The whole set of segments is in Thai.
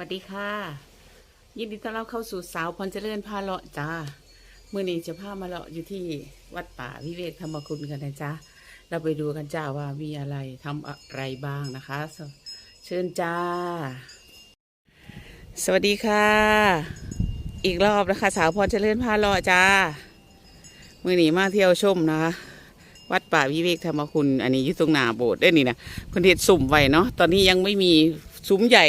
สวัสดีค่ะ ยินดีต้อนรับเข้าสู่สาวพรเจริญพาเลาะจ้าเมื่อนี้จะพามาเลาะอยู่ที่วัดป่าวิเวกธรรมคุณกันนะจ๊ะเราไปดูกันจ้าว่ามีอะไรทำอะไรบ้างนะคะ เชิญจ้า สวัสดีค่ะ อีกรอบนะคะ สาวพรเจริญพาเลาะจ้ามื่อนี้มาเที่ยวชมนะคะวัดป่าวิเวกธรรมคุณ อันนี้อยู่ตรงหน้าโบสถ์ได้อนี่นะเพิ่นเฮ็ดสุ่มไว้เนาะตอนนี้ยังไม่มีซุ้มใหญ่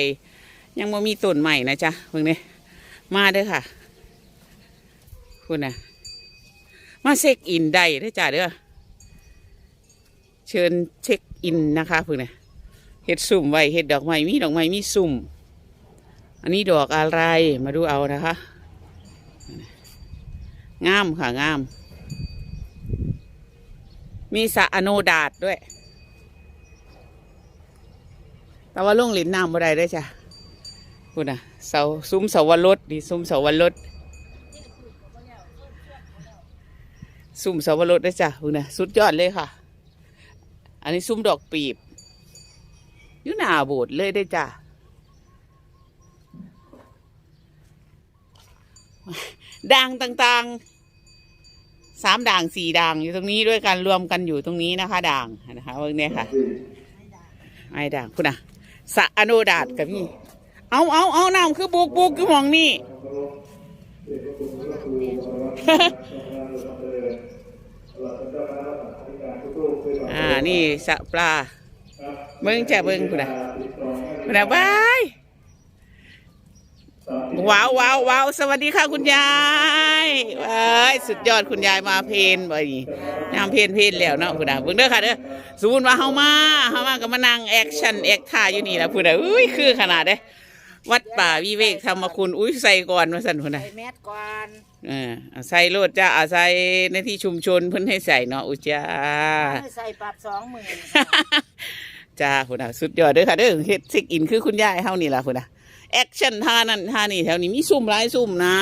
ยังบ่มีต้นใหม่นะจ๊ะเพิ่งนี้มาเด้อค่ะ คุณนะมาเช็คอินได้เด้อจ้าเด้อเชิญเช็คอินนะคะเพิ่งนี้เฮ็ดสุ่มไว้เฮ็ดดอกไม้มีดอกไม้มีสุ่ม อันนี้ดอกอะไรมาดูเอานะคะงามค่ะงาม มีสะอโนดาตด้วย แต่ว่าลงหลินน้ำบ่ได้ด้วยจ้ะ คุณน่ะเสาซุ้มเสาวรสดีซุ้มเสาวรสซุ้มเสาวรสด้จ้ะคุณน่ะสุดยอดเลยค่ะ อันนี้ซุ้มดอกปีบยู่หนาโบสถ์เลยได้จ้ะด่างต่างๆ สามด่างสี่ด่างอยู่ตรงนี้ด้วยกันรวมกันอยู่ตรงนี้นะคะ ด่างนะคะเบิ่งเนี่ยค่ะไอ้ด่างคุณน่ะสะอโนดาตกับพี่ เอาเอาเอาน้ำคือบุกบุกคือหมองนี่อ่านี่สะปลาเบิ่งจะเบิ่งคุณนะคุณนะบายว้าวว้าวว้าวสวัสดีค่ะคุณยายว้ายสุดยอดคุณยายมาเพลนบ่นี่ยามเพลนเพลนแล้วเนาะคุณนะเบิ่งเด้อค่ะเด้อสมมติว่าเฮามาเฮามาก็มานั่งแอคชั่นแอคท่าอยู่นี่ละคุณนะอุ้ยคือขนาดเด้อ วัดป่าวิเวกธรรมคุณ อุ้ยใส่ก่อนว่าซั่นคุณน่ะใส่แมสก่อนเออเอาใส่โลดจ้าเอาใส่ในที่ชุมชนเพิ่นให้ใส่เนาะอุยจ้า ไม่ใส่ปรับสองหมื่นจ้าคุณน่ะสุดยอดเด้อค่ะเด้อเฮ็ดซิกอินคือคุณยายเฮานี่ล่ะคุณน่ะแอคชั่นท่านั้นท่านี่แถวนี้มีซุ่มหลายซุ่มนะ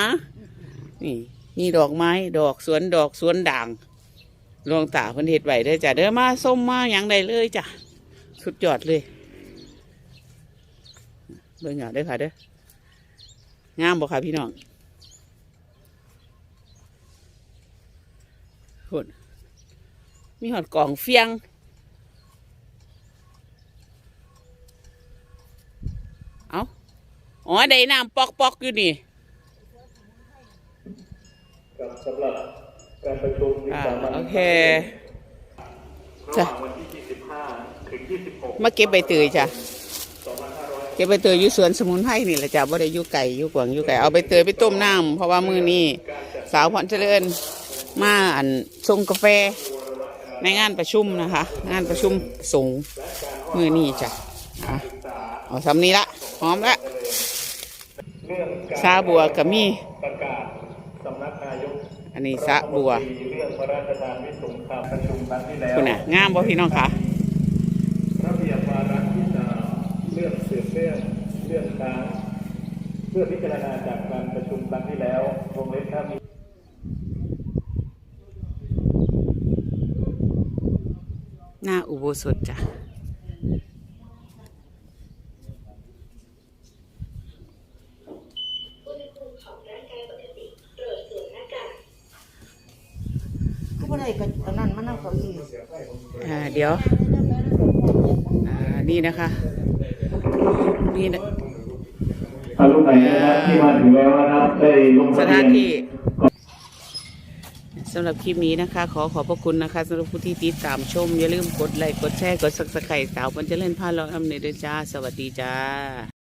นี่มีดอกไม้ ดอกสวนดอกสวนด่างลวงตาเพิ่นเฮ็ดไว้เด้อจ้ะเด้อมาส้มมาหยังได้เลยจ้ะสุดยอดเลย เบิ่งเอาเด้อค่ะเด้องามบ่ค่ะพี่น้องคุณมีหอดกล่องเฟียง เอาอ๋อได้น้ำปอกปอกๆอยู่นี่ครับสำหรับการประชุมวิอ่าสามัญโอเคระหว่างวันที่25ถึง26มาเก็บใบเตยจ้ะ เก็บใบเตยอยู่สวนสมุนไพรนี่แหละจ้ะบ่ได้อยู่ไก่อยู่กวางอยู่ไก่เอาใบเตยไปต้มน้ำเพราะว่ามื้อนี้สาวพรเจริญมาอันชงกาแฟ ในงานประชุมนะคะ งานประชุมสงฆ์มื้อนี้จ้ะอะเอาสำนี้ละหอมละเรื่องการซาบัวกับมีประกาศสำนักนายกอันนี้ซาบัวมีเรื่องพระราชทานวิสงครามประชุมครั้งที่แล้วคุณน่ะงามบ่พี่น้องคะระเบียบวาระที่สามเรื่องเสื่อมเรื่องเรื่องค้างเพื่อพิจารณาจากการประชุมครั้งที่แล้ววงเล็บถ้ามีหน้าอุโบสถจ้ะก็ไม่ได้กับอันนั้นมันนั่งเขาอีกอ่าเดี๋ยว อ่า นี่นะคะ นี่นะ ท่านผู้ใดนะครับที่มาถึงแล้วนะครับได้ลงสทะเบีถายนนที่สำหรับคลิปนี้นะคะ ขอขอบพระคุณนะคะสำหรับผู้ที่ติดตามชม อย่าลืมกดไลค์กดแชร์กดซับสไครต์สาวมันจะเล่นผ้าล้อมในเดือนจ้า สวัสดีจ้า